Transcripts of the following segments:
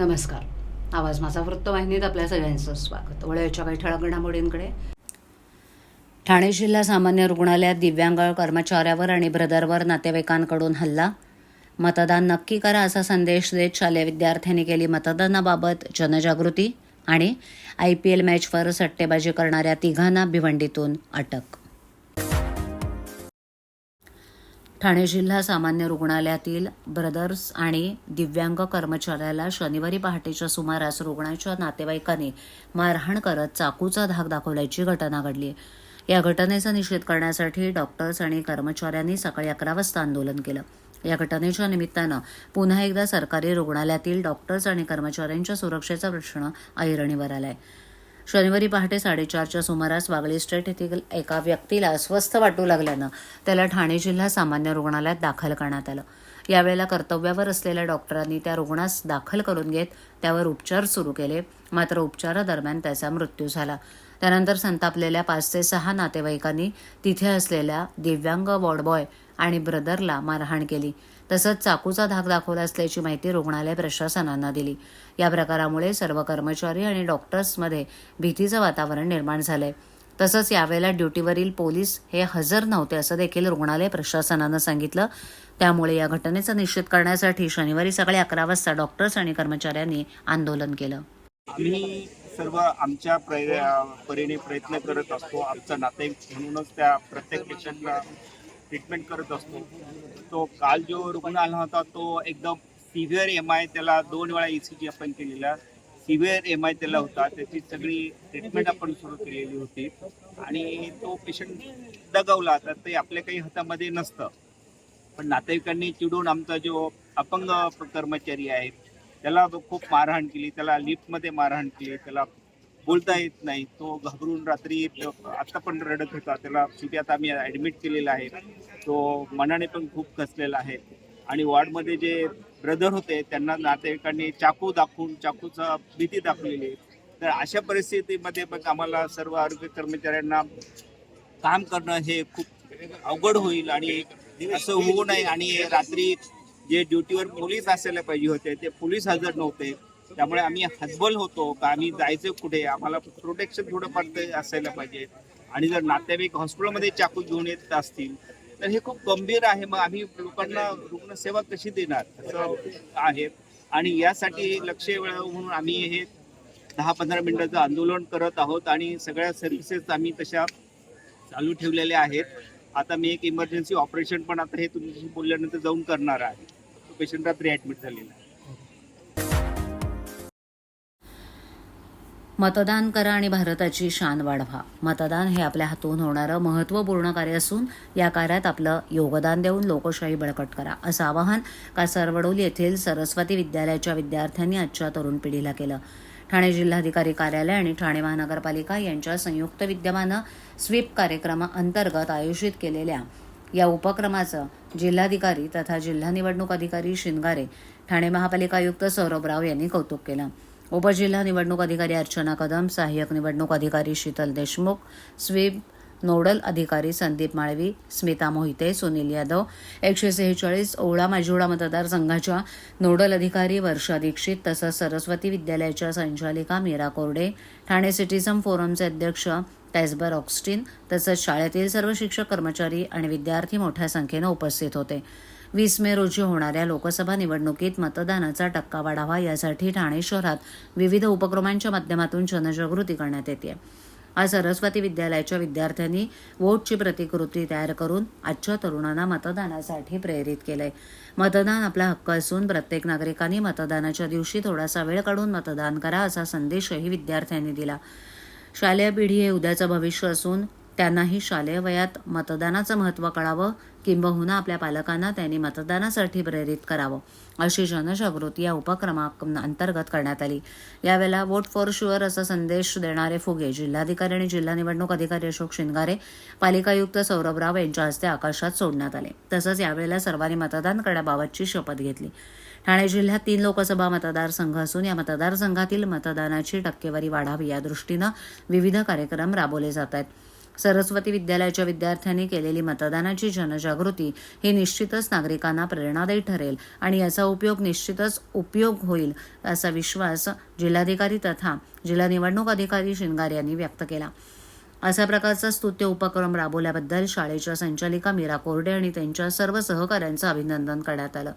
नमस्कार. आवाज माझा वृत्तवाहिनीत आपल्या सगळ्यांचं स्वागत. वळ्याच्या काही ठळक घडामोडींकडे. ठाणे जिल्हा सामान्य रुग्णालयात दिव्यांग कर्मचाऱ्यावर आणि ब्रदरवर नातेवाईकांकडून हल्ला. मतदान नक्की करा असा संदेश देत शालेय विद्यार्थ्यांनी केली मतदानाबाबत जनजागृती आणि आय पी एल मॅचवर सट्टेबाजी करणाऱ्या तिघांना भिवंडीतून अटक. ठाणे जिल्हा सामान्य रुग्णालयातील ब्रदर्स आणि दिव्यांग कर्मचाऱ्याला शनिवारी पहाटेच्या सुमारास रुग्णाच्या नातेवाईकांनी मारहाण करत चाकूचा धाक दाखवल्याची घटना घडली. या घटनेचा निषेध करण्यासाठी डॉक्टर्स आणि कर्मचाऱ्यांनी सकाळी अकरा वाजता आंदोलन केलं. या घटनेच्या निमित्तानं पुन्हा एकदा सरकारी रुग्णालयातील डॉक्टर्स आणि कर्मचाऱ्यांच्या सुरक्षेचा प्रश्न ऐरणीवर आलाय. शनिवारी पहाटे साडेचारच्या सुमारास वागळी स्टेट येथील एका व्यक्तीला अस्वस्थ वाटू लागल्यानं त्याला ठाणे जिल्हा सामान्य रुग्णालयात दाखल करण्यात आलं. यावेळेला कर्तव्यावर असलेल्या डॉक्टरांनी त्या रुग्णास दाखल करून घेत त्यावर उपचार सुरू केले. मात्र उपचारादरम्यान त्याचा मृत्यू झाला. त्यानंतर संतापलेल्या पाच ते सहा नातेवाईकांनी तिथे असलेल्या दिव्यांग वॉर्डबॉय आणि ब्रदरला मारहाण केली. तसंच चाकूचा धाक दाखवला असल्याची माहिती रुग्णालय प्रशासनानं दिली. या प्रकारामुळे सर्व कर्मचारी आणि डॉक्टर्समध्ये भीतीचं वातावरण निर्माण झालंय. तसंच यावेळेला ड्युटीवरील पोलीस हे हजर नव्हते असं देखील रुग्णालय प्रशासनानं सांगितलं. त्यामुळे या घटनेचा निषेध करण्यासाठी शनिवारी सकाळी अकरा वाजता डॉक्टर्स आणि कर्मचाऱ्यांनी आंदोलन केलं. आम्ही सर्व आमच्या परीने प्रयत्न करत असतो. आमचा नातेवाईक म्हणूनच त्या प्रत्येक पेशंटला ट्रीटमेंट करत असतो. तो काल जो रुग्ण आला होता तो एकदम सिव्हिअर एम आय त्याला दोन वेळा ई सी जी आपण केलेला. सिव्हिअर एम आय त्याला होता. त्याची सगळी ट्रीटमेंट आपण सुरू केलेली होती. आणि तो पेशंट दगावला. तर ते आपल्या काही हातामध्ये नसतं. पण नातेवाईकांनी चिडून आमचा जो अपंग कर्मचारी आहे त्याला खूप मारहाण केली. त्याला लिफ्टमध्ये मारहाण केली. त्याला बोलता येत नाही. तो घाबरून रात्री आत्ता पण रडत होता. त्याला शेवटी आता आम्ही ॲडमिट केलेला आहे. तो मनाने पण खूप कसलेला आहे. आणि वॉर्डमध्ये जे ब्रदर होते त्यांना नातेवाईकांनी चाकू दाखवून चाकूचा भीती दाखवलेली तर अशा परिस्थितीमध्ये मग आम्हाला सर्व आरोग्य कर्मचाऱ्यांना काम करणं हे खूप अवघड होईल आणि असं होऊ नये. आणि रात्री जे ड्युटीवर पोलीस असायला पाहिजे होते ते पोलीस हजर नव्हते. त्यामुळे आम्ही हतबल होतो का आम्ही जायचं कुठे? आम्हाला प्रोटेक्शन थोडंफार असायला पाहिजे. आणि जर नातेवाईक हॉस्पिटलमध्ये चाकू घेऊन येत असतील तर हे खूप गंभीर आहे. मग आम्ही लोकांना रुग्णसेवा कशी देणार असं आहे. आणि यासाठी लक्ष वेळावं म्हणून आम्ही हे दहा पंधरा मिनिटाचं आंदोलन करत आहोत आणि सगळ्या सर्व्हिसेस आम्ही तशा चालू ठेवलेल्या आहेत. आता मी एक इमर्जन्सी ऑपरेशन पण आता हे तुमच्याशी बोलल्यानंतर जाऊन करणार आहे. तो पेशंट रात्री ऍडमिट झालेला आहे. मतदान करा आणि भारताची शान वाढवा. मतदान हे आपल्या हातून होणारं महत्त्वपूर्ण कार्य असून या कार्यात आपलं योगदान देऊन लोकशाही बळकट करा असं आवाहन कासारवडोल येथील सरस्वती विद्यालयाच्या विद्यार्थ्यांनी आजच्या तरुण पिढीला केलं. ठाणे जिल्हाधिकारी कार्यालय आणि ठाणे महानगरपालिका यांच्या संयुक्त विद्यमानं स्वीप कार्यक्रमाअंतर्गत आयोजित केलेल्या या उपक्रमाचं जिल्हाधिकारी तथा जिल्हा निवडणूक अधिकारी शिंगारे ठाणे महापालिका आयुक्त सौरभ राव यांनी कौतुक केलं. उपजिल्हा निवडणूक अधिकारी अर्चना कदम सहाय्यक निवडणूक अधिकारी शीतल देशमुख स्वीप नोडल अधिकारी संदीप माळवी स्मिता मोहिते सुनील यादव एकशे सेहेचाळीस ओवळा माजिवडा मतदारसंघाच्या नोडल अधिकारी वर्षा दीक्षित तसंच सरस्वती विद्यालयाच्या संचालिका मीरा कोरडे ठाणे सिटीझम फोरमचे अध्यक्ष टॅसबर ऑक्स्टिन तसंच शाळेतील सर्व शिक्षक कर्मचारी आणि विद्यार्थी मोठ्या संख्येनं उपस्थित होते. वीस मे रोजी होणाऱ्या लोकसभा निवडणुकीत मतदानाचा टक्का वाढावा यासाठी ठाणे शहरात विविध उपक्रमांच्या माध्यमातून जनजागृती करण्यात येते आज सरस्वती विद्यालयाच्या विद्यार्थ्यांनी वोटची प्रतिकृती तयार करून आजच्या तरुणांना मतदानासाठी प्रेरित केलंय. मतदान आपला हक्क असून प्रत्येक नागरिकांनी मतदानाच्या दिवशी थोडासा वेळ काढून मतदान करा असा संदेशही विद्यार्थ्यांनी दिला. शालेय पिढी हे उद्याचं भविष्य असून त्यांनाही शालेय वयात मतदानाचं महत्त्व कळावं किंबहुना आपल्या पालकांना त्यांनी मतदानासाठी प्रेरित करावं अशी जनजागृती या उपक्रमाअंतर्गत करण्यात आली. यावेळेला वोट फॉर शुअर असा संदेश देणारे फुगे जिल्हाधिकारी आणि जिल्हा निवडणूक अधिकारी अशोक शिंगारे पालिकायुक्त सौरभ राव यांच्या हस्ते आकाशात सोडण्यात आले. तसंच यावेळेला सर्वांनी मतदान करण्याबाबतची शपथ घेतली. ठाणे जिल्ह्यात तीन लोकसभा मतदारसंघ असून या मतदारसंघातील मतदानाची टक्केवारी वाढावी या दृष्टीनं विविध कार्यक्रम राबवले जात आहेत. सरस्वती विद्यालयाच्या विद्यार्थ्यांनी केलेली मतदानाची जनजागृती ही निश्चितच नागरिकांना प्रेरणादायी ठरेल आणि याचा उपयोग निश्चितच उपयोग होईल असा विश्वास जिल्हाधिकारी तथा जिल्हा निवडणूक अधिकारी शिंगार यांनी व्यक्त केला. अशा प्रकारचा स्तुत्य उपक्रम राबवल्याबद्दल शाळेच्या संचालिका मीरा कोरडे आणि त्यांच्या सर्व सहकाऱ्यांचं अभिनंदन करण्यात आलं.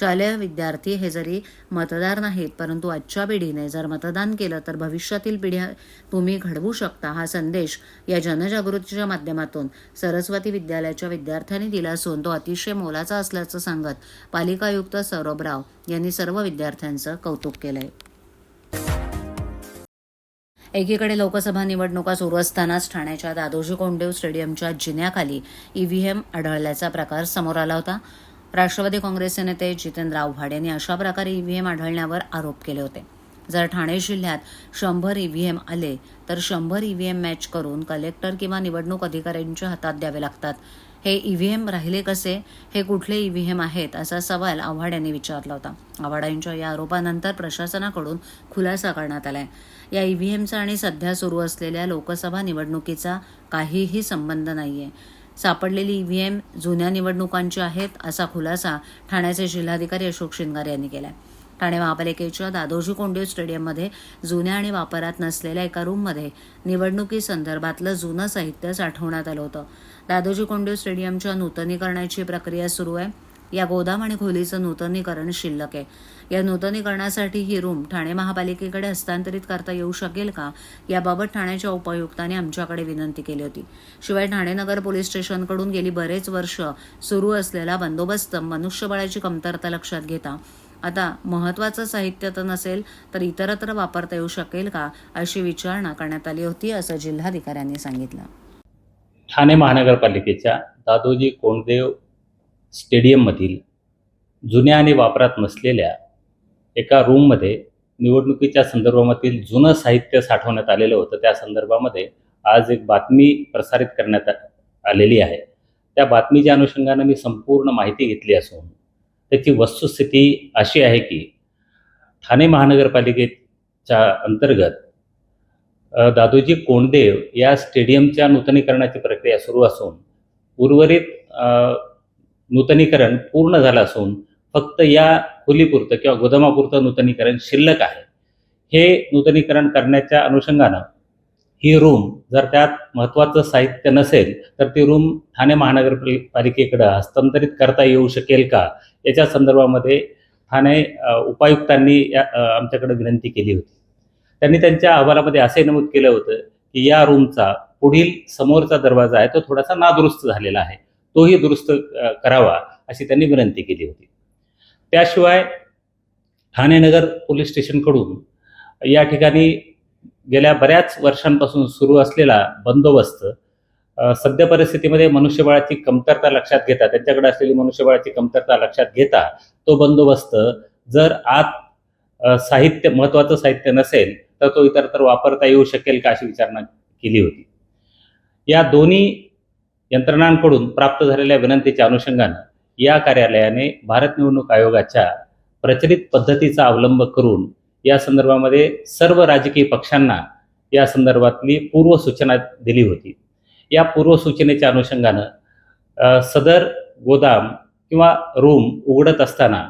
शालेय विद्यार्थी हे जरी मतदार नाहीत परंतु आजच्या पिढीने जर मतदान केलं तर भविष्यातील पिढ्या तुम्ही घडवू शकता हा संदेश या जनजागृतीच्या माध्यमातून सरस्वती विद्यालयाच्या विद्यार्थ्यांनी दिला असून तो अतिशय मोलाचा असल्याचं सांगत पालिका आयुक्त सौरभ राव यांनी सर्व विद्यार्थ्यांचं कौतुक केलं आहे एकीकडे लोकसभा निवडणुका सुरू असतानाच ठाण्याच्या दादोजी कोंडदेव स्टेडियमच्या जिन्याखाली ईव्हीएम आढळल्याचा प्रकार समोर आला होता. राष्ट्रवादी काँग्रेसचे नेते जितेंद्र आव्हाड यांनी अशा प्रकारे ईव्हीएम आढळण्यावर आरोप केले होते. जर ठाणे जिल्ह्यात शंभर ईव्हीएम आले तर शंभर ईव्हीएम मॅच करून कलेक्टर किंवा निवडणूक अधिकाऱ्यांच्या हातात द्यावे लागतात. हे ई व्ही एम राहिले कसे? हे कुठले ई व्ही एम आहेत? असा सवाल आव्हाड यांनी विचारला होता. आव्हाडांच्या या आरोपानंतर प्रशासनाकडून खुलासा करण्यात आलाय. या ई व्ही एमचा आणि सध्या सुरू असलेल्या लोकसभा निवडणुकीचा काहीही संबंध नाहीये. सापडलेली ईव्हीएम जुन्या निवडणुकांची आहेत असा खुलासा ठाण्याचे जिल्हाधिकारी अशोक शिंगार यांनी केलाय. ठाणे महापालिकेच्या दादोजी कोंडीव स्टेडियममध्ये जुन्या आणि वापरात नसलेल्या एका रूममध्ये निवडणुकीसंदर्भातलं जुनं साहित्य साठवण्यात आलं होतं. दादोजी कोंडीव स्टेडियमच्या नूतनीकरणाची प्रक्रिया सुरू आहे. या गोदाम आणि खोलीचं नूतनीकरण शिल्लक आहे. या नूतनीकरणासाठी ही रूम ठाणे महापालिकेकडे हस्तांतरित करता येऊ शकेल का? याबाबत ठाण्याच्या उपायुक्तांनी आमच्याकडे विनंती केली होती. शिवाय ठाणे नगर पोलीस स्टेशनकडून गेली बरेच वर्ष सुरू असलेला बंदोबस्त मनुष्यबळाची कमतरता लक्षात घेता आता महत्वाचं साहित्य तर नसेल तर इतरत्र वापरता येऊ शकेल का अशी विचारणा करण्यात आली होती असं जिल्हाधिकाऱ्यांनी सांगितलं. ठाणे महानगरपालिकेच्या दादोजी कोंडदेव स्टेडियममधील जुन्या आणि वापरात नसलेल्या एका रूममध्ये निवडणुकीच्या संदर्भामधील जुनं साहित्य साठवण्यात आलेलं होतं. त्या संदर्भामध्ये आज एक बातमी प्रसारित करण्यात आ- आलेली आहे. त्या बातमीच्या अनुषंगानं मी संपूर्ण माहिती घेतली असून त्याची वस्तुस्थिती अशी आहे की ठाणे महानगरपालिकेच्या अंतर्गत दादोजी कोंडदेव या स्टेडियमच्या नूतनीकरणाची प्रक्रिया सुरू असून उर्वरित नूतनीकरण पूर्ण झालं असून फक्त या खोलीपुरतं किंवा गोदामापुरतं नूतनीकरण शिल्लक आहे. हे नूतनीकरण करण्याच्या अनुषंगानं ही रूम जर त्यात महत्त्वाचं साहित्य नसेल तर ती रूम ठाणे महानगरपालिकेकडं हस्तांतरित करता येऊ शकेल का? याच्या संदर्भामध्ये ठाणे उपायुक्तांनी या आमच्याकडे विनंती केली होती. त्यांनी त्यांच्या अहवालामध्ये असे नमूद केलं होतं की या रूमचा पुढील समोरचा दरवाजा आहे तो थोडासा नादुरुस्त झालेला आहे. तोही दुरुस्त करावा अशी त्यांनी विनंती केली होती. त्याशिवाय ठाणे नगर पोलीस स्टेशनकडून या ठिकाणी गेल्या बऱ्याच वर्षांपासून सुरू असलेला बंदोबस्त सध्या सद्य परिस्थितीमध्ये मनुष्यबळाची कमतरता लक्षात घेता त्यांच्याकडे असलेली मनुष्यबळाची कमतरता लक्षात घेता तो बंदोबस्त जर आत साहित्य महत्त्वाचं साहित्य नसेल तर तो इतरत्र वापरता येऊ शकेल का अशी विचारणा केली होती. या दोन्ही यंत्रणांकडून प्राप्त झालेल्या विनंतीच्या अनुषंगानं या कार्यालयाने भारत निवडणूक आयोगाच्या प्रचलित पद्धतीचा अवलंब करून या संदर्भामध्ये सर्व राजकीय पक्षांना या संदर्भातली पूर्वसूचना दिली होती. या पूर्वसूचनेच्या अनुषंगानं सदर गोदाम किंवा रूम उघडत असताना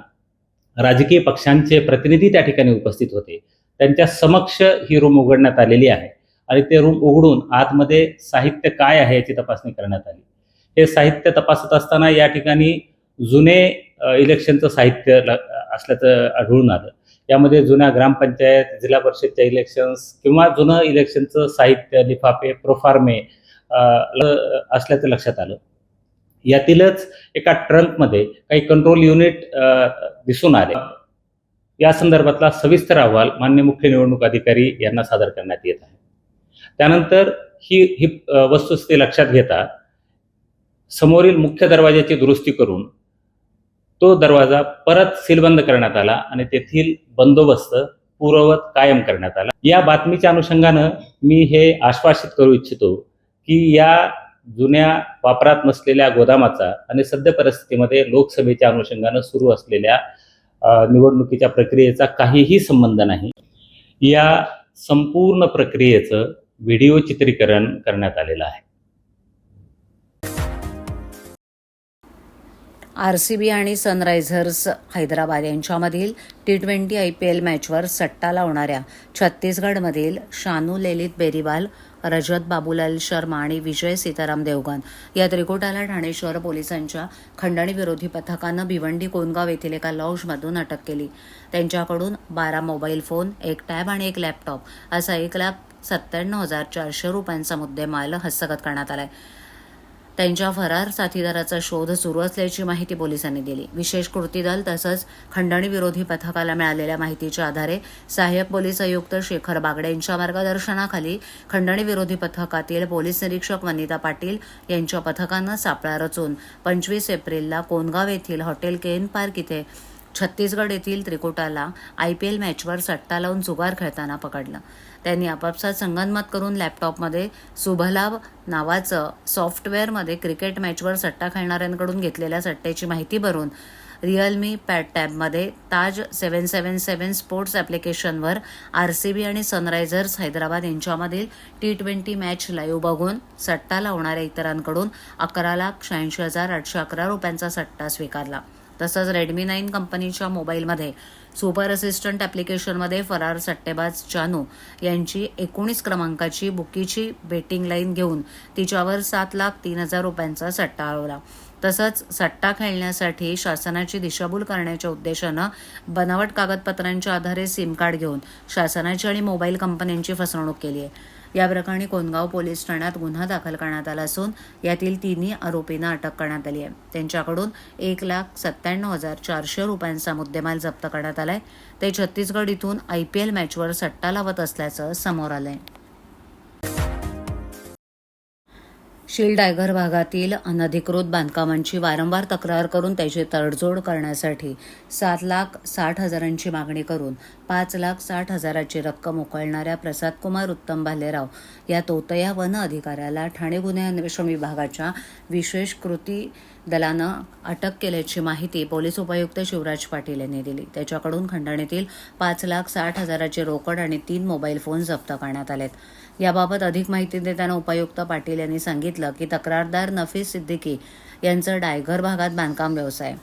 राजकीय पक्षांचे प्रतिनिधी त्या ठिकाणी उपस्थित होते. त्यांच्या समक्ष ही रूम उघडण्यात आलेली आहे आणि ते रूम उघडून आतमध्ये साहित्य काय आहे याची तपासणी करण्यात आली. हे साहित्य तपासत असताना या ठिकाणी जुने इलेक्शनचं साहित्य ल- असल्याचं आढळून आलं. यामध्ये जुन्या ग्रामपंचायत जिल्हा परिषदच्या इलेक्शन्स किंवा जुनं इलेक्शनचं साहित्य लिफाफे प्रोफार्मे ल- असल्याचं लक्षात आलं. यातीलच एका ट्रंकमध्ये काही कंट्रोल युनिट दिसून आले. या संदर्भातला सविस्तर अहवाल मान्य मुख्य निवडणूक अधिकारी यांना सादर करण्यात येत आहे. त्यानंतर ही ही वस्तुस्थिती लक्षात घेता समोरील मुख्य दरवाजाची दुरुस्ती करून तो दरवाजा परत सीलबंद करण्यात आला आणि तेथील बंदोबस्त पूर्ववत कायम करण्यात आला. या बातमीच्या अनुषंगानं मी हे आश्वासित करू इच्छितो की या जुन्या वापरात नसलेल्या गोदामाचा आणि सद्य परिस्थितीमध्ये लोकसभेच्या अनुषंगानं सुरू असलेल्या निवडणुकीच्या प्रक्रियेचा काहीही संबंध नाही. या संपूर्ण प्रक्रियेचं व्हिडिओ चित्रीकरण करण्यात आलेलं आहे. आर सी बी आणि सनरायझर्स हैदराबाद यांच्यामधील T twenty I P L मॅचवर सट्टा लावणाऱ्या छत्तीसगडमधील शानू ललित बेरीवाल रजत बाबूलाल शर्मा आणि विजय सीताराम देवगन या त्रिकुटाला ठाणे शहर पोलिसांच्या खंडणी विरोधी पथकानं भिवंडी कोनगाव येथील एका लॉजमधून अटक केली. त्यांच्याकडून बारा मोबाईल फोन एक टॅब आणि एक लॅपटॉप असा एक लाख सत्त्याण्णव हजार चारशे रुपयांचा मुद्देमाल हस्तगत करण्यात आला आहे त्यांच्या फरार साथीदाराचा शोध सुरू असल्याची माहिती पोलिसांनी दिली. विशेष कृती दल तसंच खंडणी विरोधी पथकाला मिळालेल्या माहितीच्या आधारे सहाय्यक पोलीस आयुक्त शेखर बागडे यांच्या मार्गदर्शनाखाली खंडणी विरोधी पथकातील पोलीस निरीक्षक वनिता पाटील यांच्या पथकानं सापळा रचून पंचवीस एप्रिलला कोनगाव येथील हॉटेल केन पार्क इथे छत्तीसगड येथील त्रिकुटाला एल मॅचवर सट्टा लावून जुगार खेळताना पकडलं. त्यांनी आपापसात संगनमत करून लॅपटॉपमध्ये सुभलाभ नावाचं सॉफ्टवेअरमध्ये क्रिकेट मॅचवर सट्टा खेळणाऱ्यांकडून घेतलेल्या सट्ट्याची माहिती भरून रिअलमी पॅड टॅबमध्ये Taj seven seven seven sports ॲप्लिकेशनवर R C B आणि सनरायझर्स हैदराबाद यांच्यामधील टी ट्वेंटी मॅच लाईव्ह बघून सट्टा लावणाऱ्या इतरांकडून अकरा लाख शहाऐंशी हजार आठशे अकरा रुपयांचा सट्टा स्वीकारला. तसंच रेडमी नाईन कंपनीच्या मोबाईलमध्ये सुपर असिस्टंट ॲप्लिकेशनमध्ये फरार सट्टेबाज चानू यांची एकोणीस क्रमांकाची बुकीची बेटिंग लाईन घेऊन तिच्यावर सात लाख तीन हजार रुपयांचा सट्टा आळवला तसंच सट्टा खेळण्यासाठी शासनाची दिशाभूल करण्याच्या उद्देशानं बनावट कागदपत्रांच्या आधारे सिम कार्ड घेऊन शासनाची आणि मोबाईल कंपन्यांची फसवणूक केली आहे. या प्रकरणी कोनगाव पोलीस ठाण्यात गुन्हा दाखल करण्यात आला असून यातील तिन्ही आरोपींना अटक करण्यात आली आहे. त्यांच्याकडून एक लाख सत्त्याण्णव हजार चारशे रुपयांचा मुद्देमाल जप्त करण्यात आलाय. ते छत्तीसगड इथून एल मॅचवर सट्टा लावत असल्याचं समोर आलंय. शील डायगर भागातील अनधिकृत बांधकामांची वारंवार तक्रार करून त्याची तडजोड करण्यासाठी सात लाख साठ हजारांची मागणी करून पाच लाख साठ हजाराची रक्कम उकळणाऱ्या प्रसादकुमार उत्तम भालेराव या तोतया वन अधिकाऱ्याला ठाणे गुन्हे अन्वेषण विभागाच्या विशेष कृती दलानं अटक केल्याची माहिती पोलीस उपायुक्त शिवराज पाटील यांनी दिली. त्याच्याकडून खंडणीतील पाच लाख साठ हजाराची रोकड आणि तीन मोबाईल फोन जप्त करण्यात आलेत. याबाबत अधिक माहिती देताना उपायुक्त पाटील यांनी सांगितलं की तक्रारदार नफीस सिद्दीकी यांचं डायघर भागात बांधकाम व्यवसाय.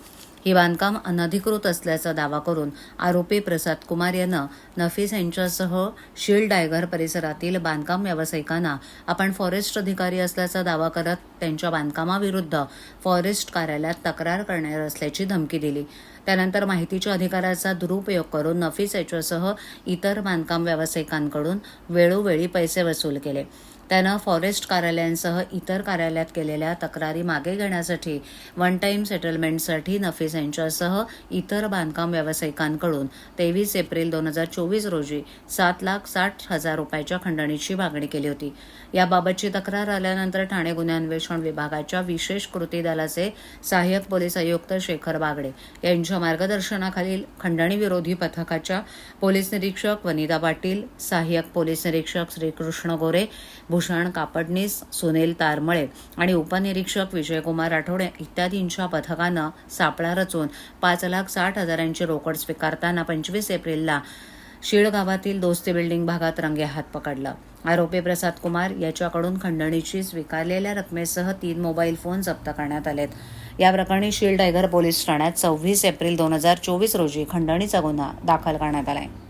ही बांधकाम अनधिकृत असल्याचा दावा करून आरोपी प्रसाद कुमार यानं नफीस यांच्यासह शील्ड डायगर परिसरातील बांधकाम व्यावसायिकांना आपण फॉरेस्ट अधिकारी असल्याचा दावा करत त्यांच्या बांधकामाविरुद्ध फॉरेस्ट कार्यालयात तक्रार करणार असल्याची धमकी दिली. त्यानंतर माहितीच्या अधिकाराचा दुरुपयोग करून नफीस याच्यासह इतर बांधकाम व्यावसायिकांकडून वेळोवेळी पैसे वसूल केले. त्यानं फॉरेस्ट कार्यालयांसह इतर कार्यालयात केलेल्या तक्रारी मागे घेण्यासाठी वन टाईम सेटलमेंटसाठी नफीस यांच्यासह इतर बांधकाम व्यावसायिकांकडून तेवीस एप्रिल दोन हजार चोवीस रोजी सात लाख साठ हजार रुपयाच्या खंडणीची मागणी केली होती. याबाबतची तक्रार आल्यानंतर ठाणे गुन्हे अन्वेषण विभागाच्या विशेष कृती दलाचे सहाय्यक पोलीस आयुक्त शेखर बागडे यांच्या मार्गदर्शनाखालील खंडणी विरोधी पथकाच्या पोलीस निरीक्षक वनिता पाटील सहाय्यक पोलीस निरीक्षक श्रीकृष्ण गोरे भूषण कापडनीस सुनील तारमळे आणि उपनिरीक्षक विजयकुमार राठोड इत्यादींच्या पथकानं सापळा रचून पाच लाख साठ हजारांची रोकड स्वीकारताना पंचवीस एप्रिलला शीळ गावातील दोस्ती बिल्डिंग भागात रंगेहात पकडलं. आरोपी प्रसाद कुमार याच्याकडून खंडणीची स्वीकारलेल्या रकमेसह तीन मोबाईल फोन जप्त करण्यात आलेत. या प्रकरणी शील टायगर पोलीस ठाण्यात सव्वीस एप्रिल दोन हजार चोवीस रोजी खंडणीचा गुन्हा दाखल करण्यात आला आहे